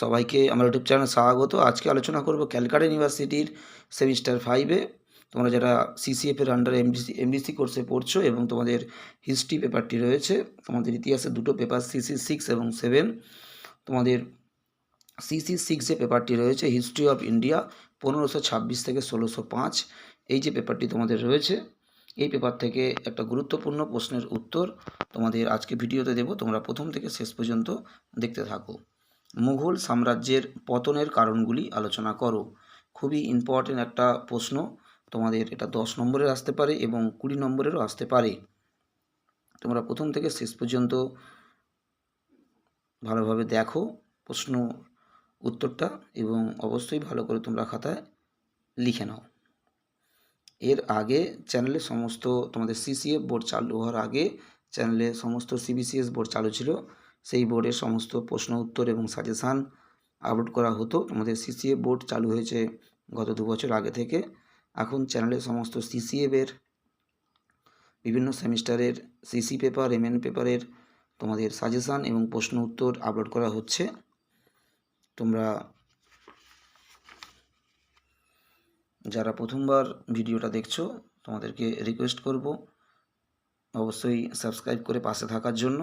সবাইকে আমার ইউটিউব চ্যানেলে স্বাগত। আজকে আলোচনা করব ক্যালকাটা ইউনিভার্সিটির সেমিস্টার ফাইভে তোমরা যারা সিসিএফ এর আন্ডারে এমডিসি এমডিসি কোর্সে পড়ছো এবং তোমাদের হিস্ট্রি পেপারটি রয়েছে, তোমাদের ইতিহাসে দুটো পেপার সিসি সিক্স এবং সেভেন তোমাদের সিসি সিক্স যে পেপারটি রয়েছে হিস্ট্রি অফ ইন্ডিয়া পনেরোশো ছাব্বিশ থেকে ষোলোশো পাঁচ, এই যে পেপারটি তোমাদের রয়েছে, এই পেপার থেকে একটা গুরুত্বপূর্ণ প্রশ্নের উত্তর তোমাদের আজকে ভিডিওতে দেব। তোমরা প্রথম থেকে শেষ পর্যন্ত দেখতে থাকো। মুঘল সাম্রাজ্যের পতনের কারণগুলি আলোচনা করো। খুবই ইম্পর্টেন্ট একটা প্রশ্ন। তোমাদের এটা দশ নম্বরের আসতে পারে এবং কুড়ি নম্বরেরও আসতে পারে। তোমরা প্রথম থেকে শেষ পর্যন্ত ভালোভাবে দেখো প্রশ্ন উত্তরটা এবং অবশ্যই ভালো করে তোমরা খাতায় লিখে নাও। এর আগে চ্যানেলে সমস্ত তোমাদের সিসিএফ বোর্ড চালু হওয়ার আগে চ্যানেলে সমস্ত সিবিসিএস বোর্ড চালু ছিল। সেই বোর্ডের সমস্ত প্রশ্ন, উত্তর এবং সাজেশান আপলোড করা হতো। তোমাদের সিসিএফ বোর্ড চালু হয়েছে গত দু বছর আগে থেকে। এখন চ্যানেলে সমস্ত সিসিএফের বিভিন্ন সেমিস্টারের সিসি পেপার এমএন পেপারের তোমাদের সাজেশান এবং প্রশ্ন, উত্তর আপলোড করা হচ্ছে। তোমরা যারা প্রথমবার ভিডিওটা দেখছ, তোমাদেরকে রিকোয়েস্ট করব অবশ্যই সাবস্ক্রাইব করে পাশে থাকার জন্য।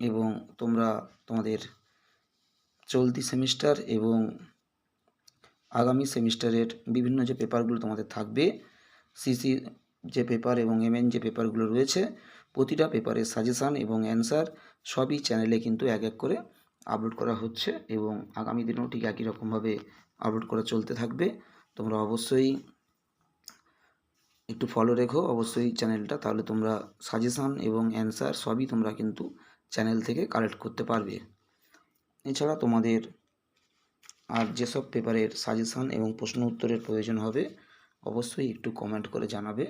এবং তোমরা তোমাদের চলতি সেমিস্টার এবং আগামী সেমিস্টারের বিভিন্ন যে পেপারগুলো তোমাদের থাকবে সিসি যে পেপার এবং এমএন যে পেপারগুলো রয়েছে, প্রতিটা পেপারের সাজেশান এবং অ্যান্সার সবই চ্যানেলে কিন্তু এক এক করে আপলোড করা হচ্ছে এবং আগামী দিনেও ঠিক একই রকমভাবে আপলোড করা চলতে থাকবে। তোমরা অবশ্যই একটু ফলো রেখো, অবশ্যই চ্যানেলটা, তাহলে তোমরা সাজেশান এবং অ্যান্সার সবই তোমরা কিন্তু চ্যানেল থেকে কালেক্ট করতে পারবে। এছাড়া তোমাদের আর যেসব পেপারের সাজেশান এবং প্রশ্ন উত্তরের প্রয়োজন হবে, অবশ্যই একটু কমেন্ট করে জানাবে।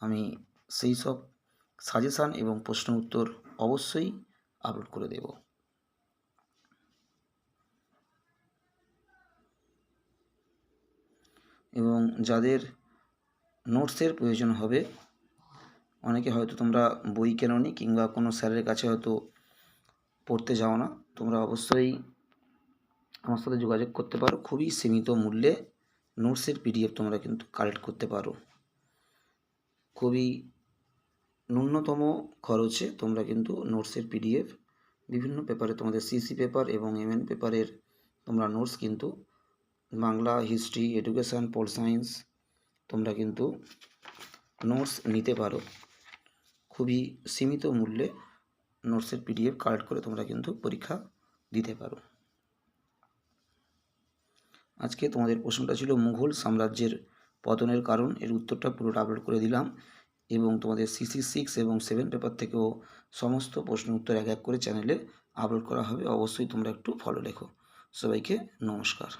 আমি সেই সব সাজেশান এবং প্রশ্ন উত্তর অবশ্যই আপলোড করে দেব। এবং যাদের নোটসের প্রয়োজন হবে অনেকে হয়তো তোমরা বই কেননি কিংবা কোনো স্যারের কাছে হয়তো পড়তে যাও না তোমরা অবশ্যই আমার সাথে যোগাযোগ করতে পারো। খুবই সীমিত মূল্যে নোটসের পিডিএফ তোমরা কিন্তু কালেক্ট করতে পারো। খুবই ন্যূনতম খরচে তোমরা কিন্তু নোটসের পিডিএফ বিভিন্ন পেপারে তোমাদের সিসি পেপার এবং এমএন পেপারের তোমরা নোটস কিন্তু Bangla history education pol science তোমরা কিন্তু নোটস নিতে পারো। খুবই সীমিত মূল্যে নোটসের পিডিএফ কালেক্ট করে তোমরা কিন্তু পরীক্ষা দিতে পারো। আজকে তোমাদের প্রশ্নটা ছিল মুঘল সাম্রাজ্যের পতনের কারণ। এর উত্তরটা পুরোটা আপলোড করে দিলাম এবং তোমাদের সিসি সিক্স এবং সেভেন পেপার থেকেও সমস্ত প্রশ্ন উত্তর এক এক করে চ্যানেলে আপলোড করা হবে। অবশ্যই তোমরা একটু ফলো লেখো সবাইকে নমস্কার।